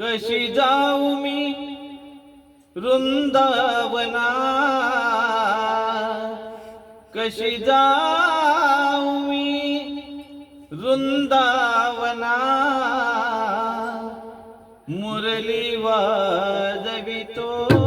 कशी जाऊ मी? वृंदावना. कशी जाऊ मी? वृंदावना. मुरली वाजवितो